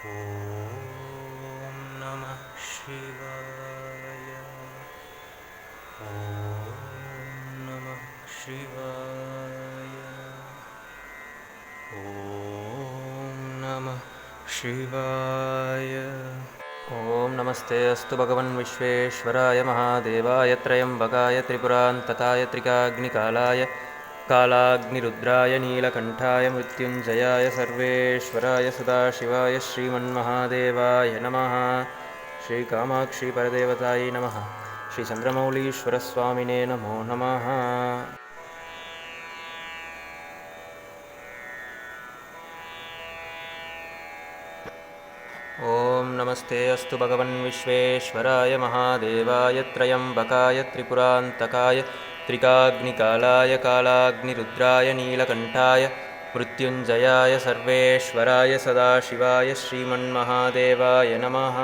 ॐ नमः शिवाय। ॐ नमः शिवाय। ॐ नमः शिवाय। ॐ नमस्ते अस्तु भगवन् विश्वेश्वराय महादेवाय त्रयम्बकाय त्रिपुरान्तताय त्रिकाग्निकालाय कालाग्निरुद्राय नीलकण्ठाय मृत्युञ्जयाय सर्वेश्वराय सदाशिवाय श्रीमन्महादेवाय नमः। श्रीकामाक्षीपरदेवतायै नमः। श्रीचन्द्रमौलीश्वरस्वामिने नमो नमः। ॐ नमस्ते अस्तु भगवन् विश्वेश्वराय महादेवाय त्रयम्बकाय त्रिपुरान्तकाय त्रिकाग्निकालाय कालाग्निरुद्राय नीलकण्ठाय मृत्युञ्जयाय सर्वेश्वराय सदाशिवाय श्रीमन्महादेवाय नमः।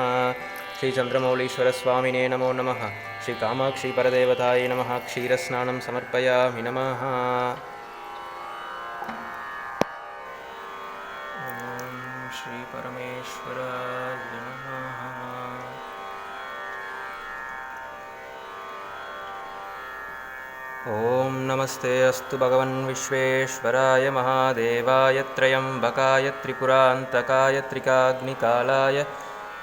श्रीचन्द्रमौलीश्वरस्वामिने नमो नमः। श्रीकामाक्षीपरदेवतायै नमः। क्षीरस्नानं समर्पयामि नमः ॐ नमस्ते अस्तु भगवन् विश्वेश्वराय महादेवाय त्रयम्बकाय त्रिपुरान्तकाय त्रिकाग्निकालाय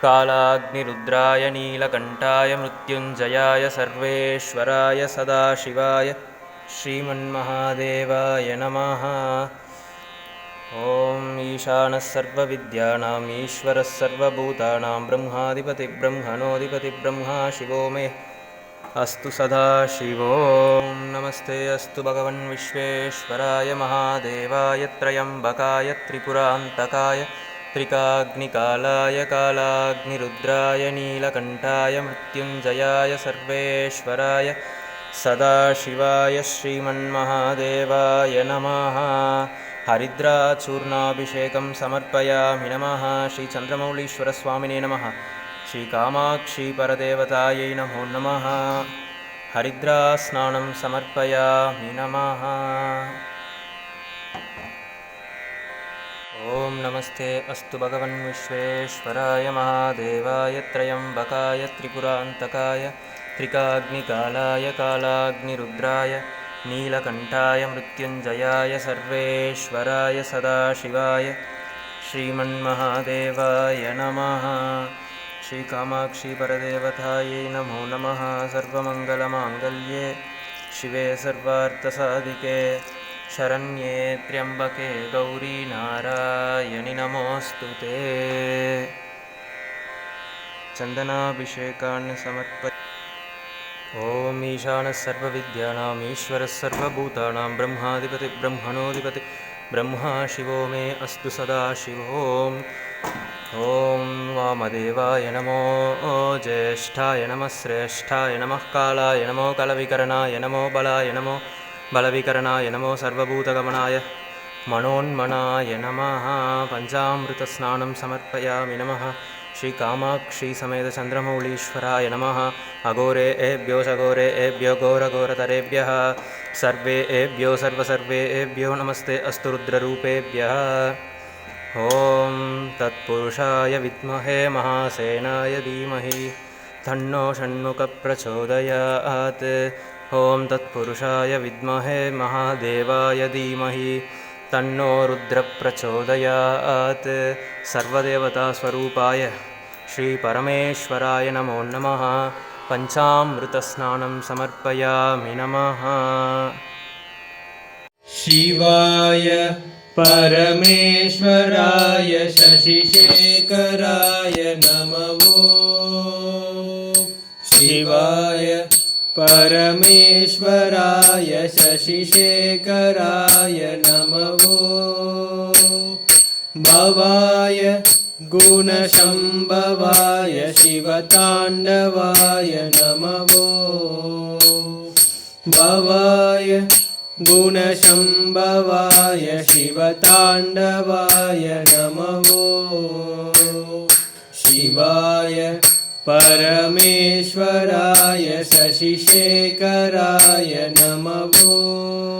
कालाग्निरुद्राय नीलकण्ठाय मृत्युञ्जयाय सर्वेश्वराय सदाशिवाय श्रीमन्महादेवाय नमः। ॐ ईशानः सर्वविद्यानाम् ईश्वरः सर्वभूतानां ब्रह्माधिपतिब्रह्मणोऽधिपतिब्रह्मा शिवो मे अस्तु सदा शिवो। ॐ नमस्ते अस्तु भगवन् विश्वेश्वराय महादेवाय त्रयम्बकाय त्रिपुरान्तकाय त्रिकाग्निकालाय कालाग्निरुद्राय नीलकण्ठाय मृत्युञ्जयाय सर्वेश्वराय सदाशिवाय श्रीमन्महादेवाय नमः। हरिद्राचूर्णाभिषेकं समर्पयामि नमः। श्रीचन्द्रमौलीश्वरस्वामिने नमः श्रीकामाक्षीपरदेवतायै नमो नमः। हरिद्रास्नानं समर्पयामि नमः। ॐ नमस्ते अस्तु भगवन् विश्वेश्वराय महादेवाय त्रयम्बकाय त्रिपुरान्तकाय त्रिकाग्निकालाय कालाग्निरुद्राय नीलकण्ठाय मृत्युञ्जयाय सर्वेश्वराय सदाशिवाय श्रीमन्महादेवाय नमः श्रीकामाक्षीपरदेवतायै नमो नमः सर्वमङ्गलमाङ्गल्ये शिवे सर्वार्थसाधिके शरण्ये त्र्यम्बके गौरी नारायणि नमोऽस्तु ते। चन्दनाभिषेकान् समर्पय ॐ ईशानः सर्वविद्यानाम् ईश्वरः सर्वभूतानां ब्रह्माधिपतिब्रह्मणोऽधिपति ब्रह्मा शिवो मे अस्तु सदा शिवो ॐ वामदेवाय नमो ज्येष्ठाय नमः श्रेष्ठाय नमः कालाय नमो कलविकरणाय नमो बलाय नमो बलविकरणाय नमो सर्वभूतगमनाय। मनोन्मनाय नमः। पञ्चामृतस्नानं समर्पयामि नमः श्रीकामाक्षीसमेतचन्द्रमौलीश्वराय नमः। अघोरे एभ्यो सघोरे एभ्यो घोरघोरतरेभ्यः। सर्वे एभ्यो सर्वसर्वे एभ्यो नमस्ते अस्तु रुद्ररूपेभ्यः ॐ तत्पुरुषाय विद्महे महासेनाय धीमहि। तन्नो षण्मुखप्रचोदयात्। ॐ तत्पुरुषाय विद्महे महादेवाय धीमहि तन्नो रुद्रप्रचोदयात्। सर्वदेवतास्वरूपाय श्रीपरमेश्वराय नमो नमः। पञ्चामृतस्नानं समर्पयामि नमः। शिवाय परमेश्वराय शशिशेखराय नमो। शिवाय परमेश्वराय शशिशेखराय नमो। भवाय गुणशम्भवाय शिवताण्डवाय नमो। भवाय गुणशम्भवाय शिवताण्डवाय नमो। शिवाय परमेश्वराय शशिशेखराय नमो